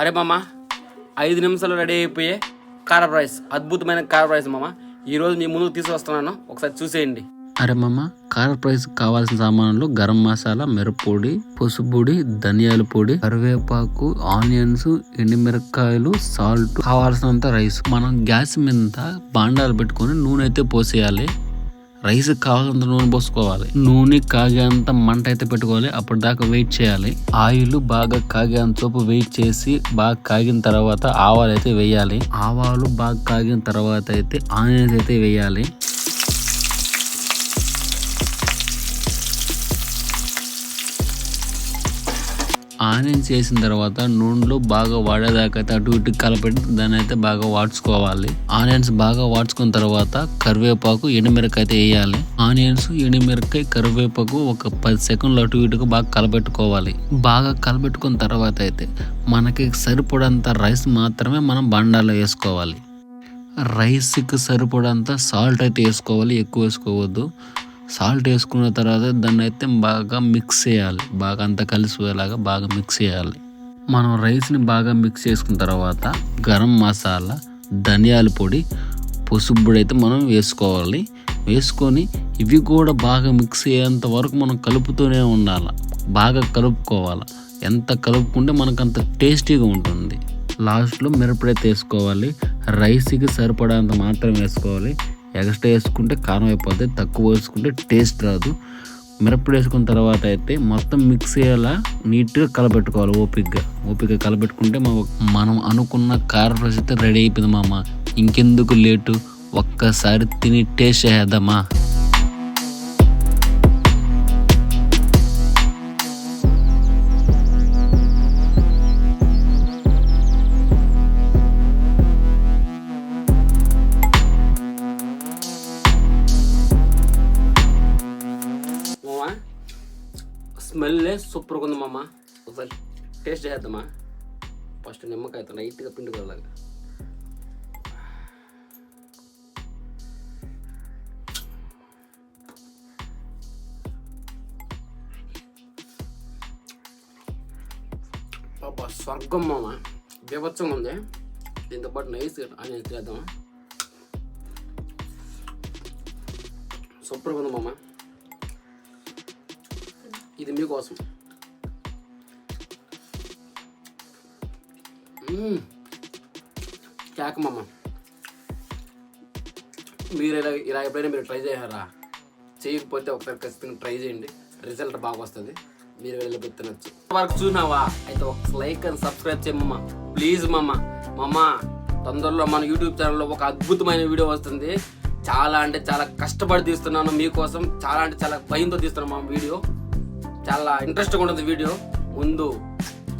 అరే మామ ఐదు నిమిషాలు రెడీ అయిపోయే కార రైస్ అద్భుతమైన కార రైస్ మామ. ఈరోజు మీ ముందుకు తీసుకొస్తున్నాను. ఒకసారి చూసేయండి. అరే మామ కార ప్రైస్ కావాల్సిన సామాన్లు గరం మసాలా మిరప్పొడి పసుపు పొడి ధనియాల పొడి కరివేపాకు ఆనియన్స్ ఎండుమిరపకాయలు సాల్ట్ కావాల్సినంత రైస్. మనం గ్యాస్ మీద బాండాలు పెట్టుకొని నూనె అయితే పోసేయాలి. రైస్ కావాలంత నూనె పోసుకోవాలి. నూనె కాగేంత మంట అయితే పెట్టుకోవాలి. అప్పటిదాకా వెయిట్ చేయాలి. ఆయిల్ బాగా కాగేంత సోపు వెయిట్ చేసి బాగా కాగిన తర్వాత ఆవాలు అయితే వేయాలి. ఆవాలు బాగా కాగిన తర్వాత అయితే ఆనియన్స్ అయితే వేయాలి. ఆనియన్స్ వేసిన తర్వాత నూనెలో బాగా వాడేదాకైతే అటు ఇటు కలపెట్టి దాన్ని అయితే బాగా వాడ్చుకోవాలి. ఆనియన్స్ బాగా వాడ్చుకున్న తర్వాత కరివేపాకు ఎండుమిరక అయితే వేయాలి. ఆనియన్స్ ఎండుమిరకాయ కరివేపాకు ఒక పది సెకండ్లు అటు ఇటుకు బాగా కలపెట్టుకోవాలి. బాగా కలపెట్టుకున్న తర్వాత అయితే మనకి సరిపడంత రైస్ మాత్రమే మనం బండాలో వేసుకోవాలి. రైస్కి సరిపడంత సాల్ట్ అయితే వేసుకోవాలి. ఎక్కువ వేసుకోవద్దు. సాల్ట్ వేసుకున్న తర్వాత దాన్ని అయితే బాగా మిక్స్ చేయాలి. బాగా అంతా కలిసిపోయేలాగా బాగా మిక్స్ చేయాలి. మనం రైస్ని బాగా మిక్స్ చేసుకున్న తర్వాత గరం మసాలా ధనియాల పొడి పసుపు పొడి అయితే మనం వేసుకోవాలి. వేసుకొని ఇవి కూడా బాగా మిక్స్ అయ్యేంత వరకు మనం కలుపుతూనే ఉండాలి. బాగా కలుపుకోవాలి. ఎంత కలుపుకుంటే మనకు అంత టేస్టీగా ఉంటుంది. లాస్ట్లో మిరపడైతే వేసుకోవాలి. రైస్కి సరిపడంత మాత్రం వేసుకోవాలి. ఎక్స్ట్రా వేసుకుంటే కారం అయిపోతుంది తక్కువ వేసుకుంటే టేస్ట్ రాదు. మిరప్పొడి వేసుకున్న తర్వాత అయితే మొత్తం మిక్స్ అయ్యేలా నీట్గా కలపెట్టుకోవాలి ఓపిక్గా ఓపిక్గా కలపెట్టుకుంటే మా మనం అనుకున్న కారం రైస్ అయితే రెడీ అయిపోయింది మామ. ఇంకెందుకు లేటు? ఒక్కసారి తిని టేస్ట్ చేద్దామా? స్మెల్లే సూపర్గా ఉంది మామ ఒకసారి టేస్ట్ చేద్దామా ఫస్ట్ నిమ్మకాయతో లైట్గా పిండుకోలాగా పాప స్వర్గం మామ బీభత్సంగా ఉంది దీంతో పాటు నైస్ అని చేద్దామా సూపర్గా ఉంది మామ ఇది మీకోసం. మ్మ్. మీరు ఇలా ఇలా ఎప్పుడైనా మీరు ట్రై చేయారా చేయకపోతే ఒకసారి ఖచ్చితంగా ట్రై చేయండి. రిజల్ట్ బాగా వస్తుంది. మీరు వెళ్ళి తినచ్చు. వరకు చూసినావా? అయితే ఒక లైక్ అండ్ సబ్స్క్రైబ్ చేయమ్మా ప్లీజ్ మమ్మ. మమ్మ తొందరలో మన యూట్యూబ్ ఛానల్లో ఒక అద్భుతమైన వీడియో వస్తుంది. చాలా అంటే చాలా కష్టపడి తీస్తున్నాను మీకోసం. చాలా అంటే చాలా భయంతో తీస్తున్నాను మా వీడియో. చాలా ఇంట్రెస్ట్గా ఉంటుంది వీడియో. ముందు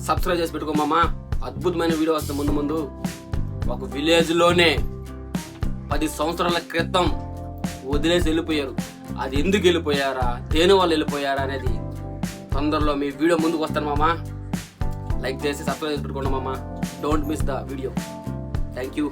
సబ్స్క్రైబ్ చేసి పెట్టుకోమమ్మా అద్భుతమైన వీడియో వస్తుంది ముందు ముందు. ఒక విలేజ్లోనే పది సంవత్సరాల క్రితం వదిలేసి వెళ్ళిపోయారు. అది ఎందుకు వెళ్ళిపోయారా? దేని వాళ్ళు వెళ్ళిపోయారా అనేది తొందరలో మీ వీడియో ముందుకు వస్తాను మామా. లైక్ చేసి సబ్స్క్రైబ్ చేసి పెట్టుకోండి మామా. Don't miss the video thank you